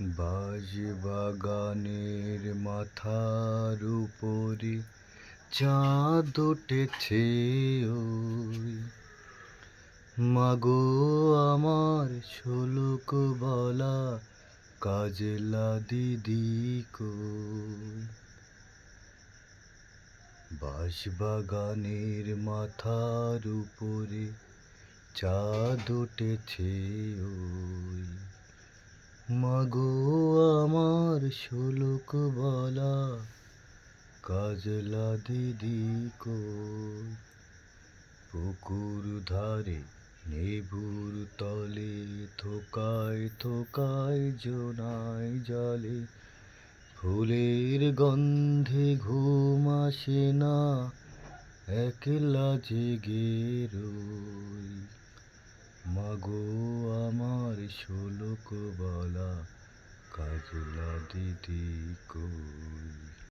বাঁশ বাগানের মাথার উপরে চাঁদ উঠেছে মাগো আমার শোলক বলা কাজলা দিদি কো বাঁশ বাগানের মাথার উপরে চাঁদ উঠেছে ওই। মাগো আমার শোলক বলা, কাজলা দিদি কই? পুকুর ধারে নেবুর তলে, থোকায় থোকায় জোনাই জলে, ফুলের গন্ধে ঘুম আসে না, একলা জেগে রই। মাগো আমার শোলক বলা কাজলা দিদি কই